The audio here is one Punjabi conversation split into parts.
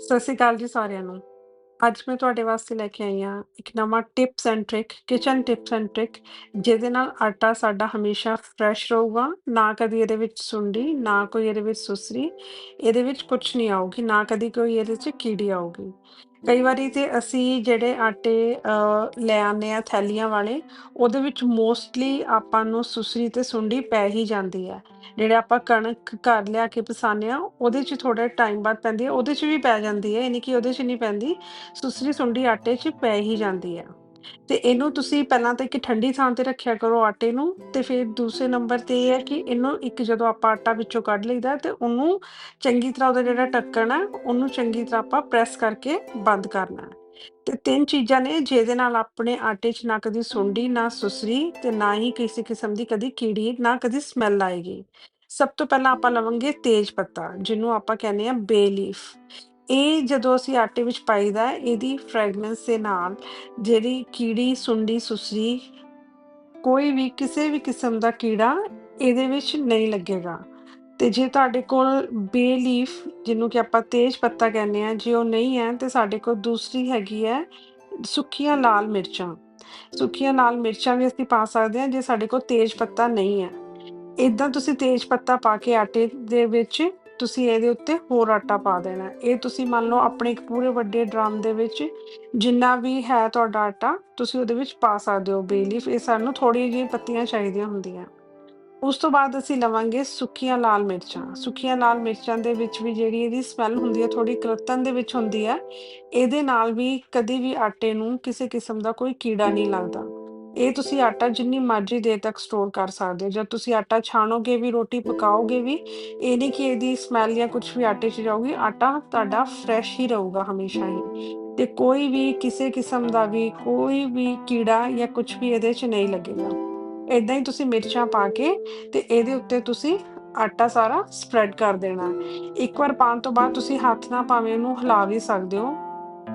ਸਤਿ ਸ਼੍ਰੀ ਅਕਾਲ ਜੀ ਸਾਰਿਆਂ ਨੂੰ। ਅੱਜ ਮੈਂ ਤੁਹਾਡੇ ਵਾਸਤੇ ਲੈ ਕੇ ਆਈ ਹਾਂ ਇੱਕ ਨਵਾਂ tips and trick, kitchen tips and trick ਜਿਹਦੇ ਨਾਲ ਆਟਾ ਸਾਡਾ ਹਮੇਸ਼ਾ ਫਰੈਸ਼ ਰਹੂਗਾ, ਨਾ ਕਦੀ ਇਹਦੇ ਵਿੱਚ ਸੁੰਡੀ, ਨਾ ਕੋਈ ਇਹਦੇ ਵਿੱਚ ਸੁਸਰੀ, ਇਹਦੇ ਵਿੱਚ ਕੁਛ ਨਹੀਂ ਆਊਗੀ, ਨਾ ਕਦੀ ਕੋਈ ਇਹਦੇ 'ਚ ਕੀੜੀ ਆਊਗੀ। ਕਈ ਵਾਰੀ ਤੇ ਅਸੀਂ ਜਿਹੜੇ ਆਟੇ ਲੈ ਆਉਂਦੇ ਆ ਥੈਲੀਆਂ ਵਾਲੇ, ਉਹਦੇ ਵਿੱਚ ਮੋਸਟਲੀ ਆਪਾਂ ਨੂੰ ਸੁਸਰੀ ਤੇ ਸੁੰਡੀ ਪੈ ਹੀ ਜਾਂਦੀ ਹੈ। ਜਿਹੜੇ ਆਪਾਂ ਕਣਕ ਘਰ ਲਿਆ ਕੇ ਪਿਸਾਉਂਦੇ ਆ, ਉਹਦੇ 'ਚ ਥੋੜਾ ਟਾਈਮ ਬਾਅਦ ਪੈਂਦੀ ਹੈ, ਉਹਦੇ 'ਚ ਵੀ ਪੈ ਜਾਂਦੀ ਹੈ, ਯਾਨੀ ਕਿ ਉਹਦੇ 'ਚ ਨਹੀਂ ਪੈਂਦੀ, ਸੁਸਰੀ ਸੁੰਡੀ ਆਟੇ 'ਚ ਪੈ ਹੀ ਜਾਂਦੀ ਹੈ। ਤੇ ਇਹਨੂੰ ਤੁਸੀਂ ਪਹਿਲਾਂ ਤਾਂ ਇੱਕ ਠੰਡੀ ਥਾਂ ਤੇ ਰੱਖਿਆ ਕਰੋ ਆਟੇ ਨੂੰ, ਤੇ ਫਿਰ ਦੂਸਰੇ ਨੰਬਰ ਤੇ ਇਹ ਹੈ ਕਿ ਇਹਨੂੰ ਇੱਕ ਜਦੋਂ ਆਪਾਂ ਆਟਾ ਵਿੱਚੋਂ ਕੱਢ ਲਈਦਾ ਤੇ ਉਹਨੂੰ ਚੰਗੀ ਤਰ੍ਹਾਂ ਉਹਦਾ ਜਿਹੜਾ ਢੱਕਣ ਹੈ, ਉਹਨੂੰ ਚੰਗੀ ਤਰ੍ਹਾਂ ਆਪਾਂ ਪ੍ਰੈਸ ਕਰਕੇ ਬੰਦ ਕਰਨਾ ਹੈ। ਤੇ ਤਿੰਨ ਚੀਜ਼ਾਂ ਨੇ ਜਿਹਦੇ ਨਾਲ ਆਪਣੇ ਆਟੇ 'ਚ ਨਾ ਕਦੀ ਸੁੰਡੀ, ਨਾ ਸੁਸਰੀ ਤੇ ਨਾ ਹੀ ਕਿਸੇ ਕਿਸਮ ਦੀ ਕਦੀ ਕੀੜੀ, ਨਾ ਕਦੀ ਸਮੈਲ ਆਏਗੀ। ਸਭ ਤੋਂ ਪਹਿਲਾਂ ਆਪਾਂ ਲਵਾਂਗੇ ਤੇਜ ਪੱਤਾ, ਜਿਹਨੂੰ ਆਪਾਂ ਕਹਿੰਦੇ ਆ ਬੇ ਲੀਫ ਇਹ ਜਦੋਂ ਅਸੀਂ ਆਟੇ ਵਿੱਚ ਪਾਈਦਾ ਹੈ, ਇਹਦੀ ਫ੍ਰੈਗਨੈਂਸ ਦੇ ਨਾਲ ਜਿਹੜੀ ਕੀੜੀ ਸੁੰਡੀ ਸੁਸਰੀ ਕੋਈ ਵੀ ਕਿਸੇ ਵੀ ਕਿਸਮ ਦਾ ਕੀੜਾ ਇਹਦੇ ਵਿੱਚ ਨਹੀਂ ਲੱਗੇਗਾ। ਤੇ ਜੇ ਤੁਹਾਡੇ ਕੋਲ ਬੇ ਲੀਫ ਜਿਹਨੂੰ ਕਿ ਆਪਾਂ ਤੇਜ ਪੱਤਾ ਕਹਿੰਦੇ ਆ ਜੇ ਉਹ ਨਹੀਂ ਹੈ ਤੇ ਸਾਡੇ ਕੋਲ ਦੂਸਰੀ ਹੈਗੀ ਹੈ ਸੁੱਕੀਆਂ ਲਾਲ ਮਿਰਚਾਂ। ਸੁੱਕੀਆਂ ਲਾਲ ਮਿਰਚਾਂ ਵੀ ਅਸੀਂ ਪਾ ਸਕਦੇ ਹਾਂ ਜੇ ਸਾਡੇ ਕੋਲ ਤੇਜ ਪੱਤਾ ਨਹੀਂ ਹੈ। ਇਦਾਂ ਤੁਸੀਂ ਤੇਜ ਪੱਤਾ ਪਾ ਕੇ ਆਟੇ ਦੇ ਵਿੱਚ ਤੁਸੀਂ ਇਹਦੇ ਉੱਤੇ ਹੋਰ ਆਟਾ ਪਾ ਦੇਣਾ ਇਹ ਤੁਸੀਂ ਮੰਨ ਲਓ ਆਪਣੇ ਇੱਕ ਪੂਰੇ ਵੱਡੇ ਡਰਮ ਦੇ ਵਿੱਚ ਜਿੰਨਾ ਵੀ ਹੈ ਤੁਹਾਡਾ ਆਟਾ, ਤੁਸੀਂ ਉਹਦੇ ਵਿੱਚ ਪਾ ਸਕਦੇ ਹੋ ਬੇਲੀਫ। ਇਹ ਸਾਨੂੰ ਥੋੜ੍ਹੀਆਂ ਜਿਹੀਆਂ ਪੱਤੀਆਂ ਚਾਹੀਦੀਆਂ ਹੁੰਦੀਆਂ। ਉਸ ਤੋਂ ਬਾਅਦ ਅਸੀਂ ਲਵਾਂਗੇ ਸੁੱਕੀਆਂ ਲਾਲ ਮਿਰਚਾਂ। ਸੁੱਕੀਆਂ ਲਾਲ ਮਿਰਚਾਂ ਦੇ ਵਿੱਚ ਵੀ ਜਿਹੜੀ ਇਹਦੀ ਸਮੈਲ ਹੁੰਦੀ ਹੈ ਥੋੜੀ ਕਰਤਨ ਦੇ ਵਿੱਚ ਹੁੰਦੀ ਹੈ। ਇਹਦੇ ਨਾਲ ਵੀ ਕਦੀ ਵੀ ਆਟੇ ਨੂੰ ਕਿਸੇ ਕਿਸਮ ਦਾ ਕੋਈ ਕੀੜਾ ਨਹੀਂ ਲੱਗਦਾ। ਇਹ ਤੁਸੀਂ ਆਟਾ ਜਿੰਨੀ ਮਰਜ਼ੀ ਦੇਰ ਤੱਕ ਸਟੋਰ ਕਰ ਸਕਦੇ ਹੋ। ਜਦ ਤੁਸੀਂ ਆਟਾ ਛਾਣੋਗੇ ਵੀ, ਰੋਟੀ ਪਕਾਓਗੇ ਵੀ, ਇਹ ਨਹੀਂ ਕਿ ਇਹਦੀ ਸਮੈਲ ਜਾਂ ਕੁਝ ਵੀ ਆਟੇ 'ਚ ਜਾਊਗੀ। ਆਟਾ ਤੁਹਾਡਾ ਫਰੈਸ਼ ਹੀ ਰਹੂਗਾ ਹਮੇਸ਼ਾ ਹੀ। ਤੇ ਕੋਈ ਵੀ ਕਿਸੇ ਕਿਸਮ ਦਾ ਵੀ, ਕੋਈ ਵੀ ਕੀੜਾ ਜਾਂ ਕੁਝ ਵੀ ਇਹਦੇ 'ਚ ਨਹੀਂ ਲੱਗੇਗਾ। ਇਦਾਂ ਹੀ ਤੁਸੀਂ ਮਿਰਚਾਂ ਪਾ ਕੇ ਤੇ ਇਹਦੇ ਉੱਤੇ ਤੁਸੀਂ ਆਟਾ ਸਾਰਾ ਸਪਰੈਡ ਕਰ ਦੇਣਾ। ਇੱਕ ਵਾਰ ਪਾਉਣ ਤੋਂ ਬਾਅਦ ਤੁਸੀਂ ਹੱਥ ਨਾਲ ਭਾਵੇਂ ਉਹਨੂੰ ਹਿਲਾ ਵੀ ਸਕਦੇ ਹੋ।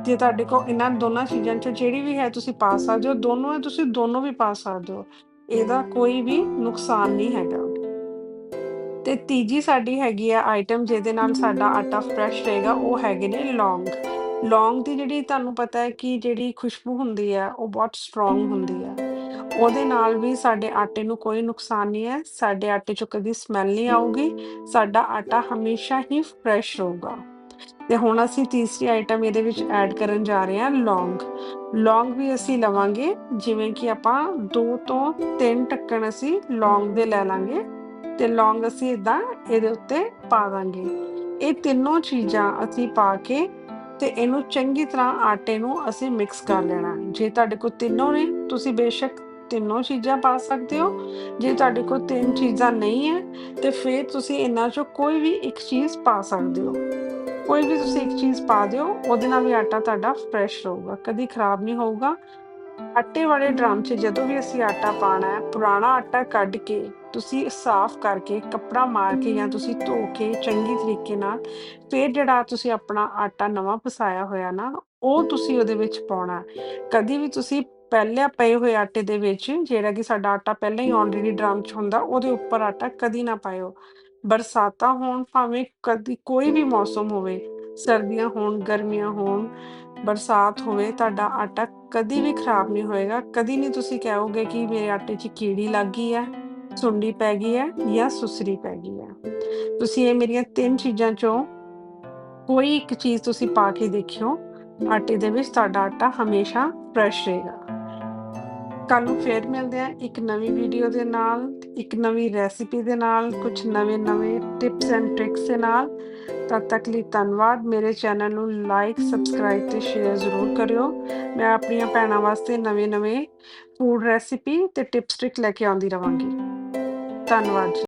ਜੇ ਤੁਹਾਡੇ ਕੋਲ ਇਹਨਾਂ ਦੋਨਾਂ ਚੀਜ਼ਾਂ ਚੋਂ ਜਿਹੜੀ ਵੀ ਹੈ ਤੁਸੀਂ ਪਾ ਸਕਦੇ ਹੋ, ਦੋਨੋਂ ਹੈ, ਤੁਸੀਂ ਦੋਨੋਂ ਵੀ ਪਾ ਸਕਦੇ ਹੋ। ਇਹਦਾ ਕੋਈ ਵੀ ਨੁਕਸਾਨ ਨਹੀਂ ਹੈਗਾ। ਤੇ ਤੀਜੀ ਸਾਡੀ ਹੈਗੀ ਆ ਆਈਟਮ ਜਿਹਦੇ ਨਾਲ ਸਾਡਾ ਆਟਾ ਫਰੈਸ਼ ਰਹੇਗਾ, ਉਹ ਹੈਗੇ ਨੇ ਲੌਂਗ। ਲੌਂਗ ਦੀ ਜਿਹੜੀ ਤੁਹਾਨੂੰ ਪਤਾ ਹੈ ਕਿ ਜਿਹੜੀ ਖੁਸ਼ਬੂ ਹੁੰਦੀ ਹੈ, ਉਹ ਬਹੁਤ ਸਟਰੋਂਗ ਹੁੰਦੀ ਹੈ। ਉਹਦੇ ਨਾਲ ਵੀ ਸਾਡੇ ਆਟੇ ਨੂੰ ਕੋਈ ਨੁਕਸਾਨ ਨਹੀਂ ਹੈ, ਸਾਡੇ ਆਟੇ 'ਚੋਂ ਕਦੀ ਸਮੈਲ ਨਹੀਂ ਆਊਗੀ, ਸਾਡਾ ਆਟਾ ਹਮੇਸ਼ਾ ਹੀ ਫਰੈਸ਼ ਰਹੂਗਾ। ਤੇ ਹੁਣ ਅਸੀਂ ਤੀਸਰੀ ਆਈਟਮ ਇਹਦੇ ਵਿੱਚ ਐਡ ਕਰਨ ਜਾ ਰਹੇ ਹਾਂ ਲੌਂਗ ਲੌਂਗ ਵੀ ਅਸੀਂ ਲਵਾਂਗੇ, ਜਿਵੇਂ ਕਿ ਆਪਾਂ 2 ਤੋਂ 3 ਟੱਕਣ ਅਸੀਂ ਲੌਂਗ ਦੇ ਲੈ ਲਾਂਗੇ ਤੇ ਲੌਂਗ ਅਸੀਂ ਇਦਾਂ ਇਹਦੇ ਉੱਤੇ ਪਾ ਦਾਂਗੇ। ਇਹ ਤਿੰਨੋਂ ਚੀਜ਼ਾਂ ਅਸੀਂ ਪਾ ਕੇ ਤੇ ਇਹਨੂੰ ਚੰਗੀ ਤਰ੍ਹਾਂ ਆਟੇ ਨੂੰ ਅਸੀਂ ਮਿਕਸ ਕਰ ਲੈਣਾ। ਜੇ ਤੁਹਾਡੇ ਕੋਲ ਤਿੰਨੋਂ ਨੇ, ਤੁਸੀਂ ਬੇਸ਼ੱਕ ਤਿੰਨੋਂ ਚੀਜ਼ਾਂ ਪਾ ਸਕਦੇ ਹੋ। ਜੇ ਤੁਹਾਡੇ ਕੋਲ ਤਿੰਨ ਚੀਜ਼ਾਂ ਨਹੀਂ ਹੈ, ਤੇ ਫਿਰ ਤੁਸੀਂ ਇਹਨਾਂ ਚੋਂ ਕੋਈ ਵੀ ਇੱਕ ਚੀਜ਼ ਪਾ ਸਕਦੇ ਹੋ। ਕੋਈ ਵੀ ਤੁਸੀਂ ਇੱਕ ਚੀਜ਼ ਪਾ ਦਿਓ, ਉਹਦੇ ਨਾਲ ਵੀ ਆਟਾ ਤੁਹਾਡਾ ਫਰੈਸ਼ ਰਹੂਗਾ, ਕਦੀ ਖਰਾਬ ਨਹੀਂ ਹੋਊਗਾ। ਆਟੇ ਵਾਲੇ ਡਰਮ 'ਚ ਜਦੋਂ ਵੀ ਅਸੀਂ ਆਟਾ ਪਾਣਾ ਹੈ, ਪੁਰਾਣਾ ਆਟਾ ਕੱਢ ਕੇ ਤੁਸੀਂ ਸਾਫ਼ ਕਰਕੇ ਕੱਪੜਾ ਮਾਰ ਕੇ ਜਾਂ ਤੁਸੀਂ ਧੋ ਕੇ ਚੰਗੀ ਤਰੀਕੇ ਨਾਲ, ਫਿਰ ਜਿਹੜਾ ਤੁਸੀਂ ਆਪਣਾ ਆਟਾ ਨਵਾਂ ਪਸਾਇਆ ਹੋਇਆ ਨਾ, ਉਹ ਤੁਸੀਂ ਉਹਦੇ ਵਿੱਚ ਪਾਉਣਾ ਕਦੀ ਵੀ ਤੁਸੀਂ ਪਹਿਲਾਂ ਪਏ ਹੋਏ ਆਟੇ ਦੇ ਵਿੱਚ, ਜਿਹੜਾ ਕਿ ਸਾਡਾ ਆਟਾ ਪਹਿਲਾਂ ਹੀ ਆਲਰੇਡੀ ਡਰਮ 'ਚ ਹੁੰਦਾ, ਉਹਦੇ ਉੱਪਰ ਆਟਾ ਕਦੀ ਨਾ ਪਾਇਓ। ਬਰਸਾਤਾਂ ਹੋਣ, ਭਾਵੇਂ ਕਦੀ ਕੋਈ ਵੀ ਮੌਸਮ ਹੋਵੇ, ਸਰਦੀਆਂ ਹੋਣ, ਗਰਮੀਆਂ ਹੋਣ, ਬਰਸਾਤ ਹੋਵੇ, ਤੁਹਾਡਾ ਆਟਾ ਕਦੀ ਵੀ ਖਰਾਬ ਨਹੀਂ ਹੋਏਗਾ। ਕਦੀ ਨਹੀਂ ਤੁਸੀਂ ਕਹੋਗੇ ਕਿ ਮੇਰੇ ਆਟੇ 'ਚ ਕੀੜੀ ਲੱਗ ਗਈ ਹੈ, ਸੁੰਡੀ ਪੈ ਗਈ ਹੈ ਜਾਂ ਸੁਸਰੀ ਪੈ ਗਈ ਹੈ। ਤੁਸੀਂ ਇਹ ਮੇਰੀਆਂ ਤਿੰਨ ਚੀਜ਼ਾਂ ਚੋਂ ਕੋਈ ਇੱਕ ਚੀਜ਼ ਤੁਸੀਂ ਪਾ ਕੇ ਦੇਖਿਓ, ਆਟੇ ਦੇ ਵਿੱਚ ਤੁਹਾਡਾ ਆਟਾ ਹਮੇਸ਼ਾ ਫਰੈਸ਼ ਰਹੇਗਾ। ਕੱਲ ਨੂੰ ਫੇਰ ਮਿਲਦੇ ਆ ਇੱਕ ਨਵੀਂ ਵੀਡੀਓ ਦੇ ਨਾਲ, ਇੱਕ ਨਵੀਂ ਰੈਸਿਪੀ ਦੇ ਨਾਲ ਕੁਝ ਨਵੇਂ-ਨਵੇਂ ਟਿਪਸ ਐਂਡ ਟ੍ਰਿਕਸ ਦੇ ਨਾਲ। ਤਦ ਤੱਕ ਲਈ ਧੰਨਵਾਦ। ਮੇਰੇ ਚੈਨਲ ਨੂੰ ਲਾਈਕ ਸਬਸਕ੍ਰਾਈਬ ਤੇ ਸ਼ੇਅਰ ਜ਼ਰੂਰ ਕਰਿਓ। ਮੈਂ ਆਪਣੀਆਂ ਭੈਣਾਂ ਵਾਸਤੇ ਨਵੇਂ-ਨਵੇਂ ਫੂਡ ਰੈਸਿਪੀ ਤੇ ਟਿਪਸ ਟ੍ਰਿਕ ਲੈ ਕੇ ਆਉਂਦੀ ਰਵਾਂਗੀ। ਧੰਨਵਾਦ ਜੀ।